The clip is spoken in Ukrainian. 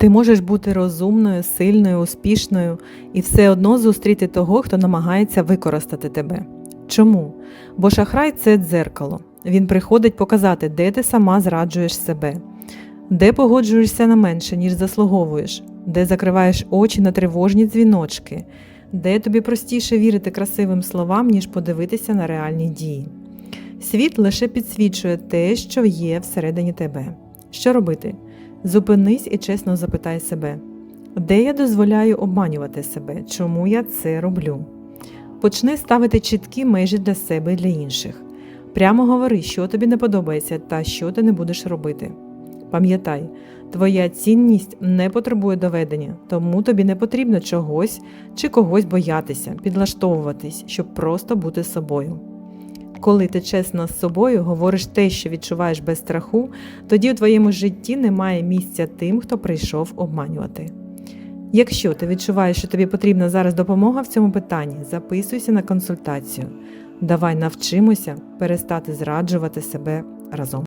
Ти можеш бути розумною, сильною, успішною і все одно зустріти того, хто намагається використати тебе. Чому? Бо шахрай це дзеркало. Він приходить показати, де ти сама зраджуєш себе, де погоджуєшся на менше, ніж заслуговуєш, де закриваєш очі на тривожні дзвіночки, де тобі простіше вірити красивим словам, ніж подивитися на реальні дії. Світ лише підсвічує те, що є всередині тебе. Що робити? Зупинись і чесно запитай себе, де я дозволяю обманювати себе, чому я це роблю. Почни ставити чіткі межі для себе і для інших. Прямо говори, що тобі не подобається та що ти не будеш робити. Пам'ятай, твоя цінність не потребує доведення, тому тобі не потрібно чогось чи когось боятися, підлаштовуватись, щоб просто бути собою. Коли ти чесно з собою говориш те, що відчуваєш без страху, тоді у твоєму житті немає місця тим, хто прийшов обманювати. Якщо ти відчуваєш, що тобі потрібна зараз допомога в цьому питанні, записуйся на консультацію. Давай навчимося перестати зраджувати себе разом.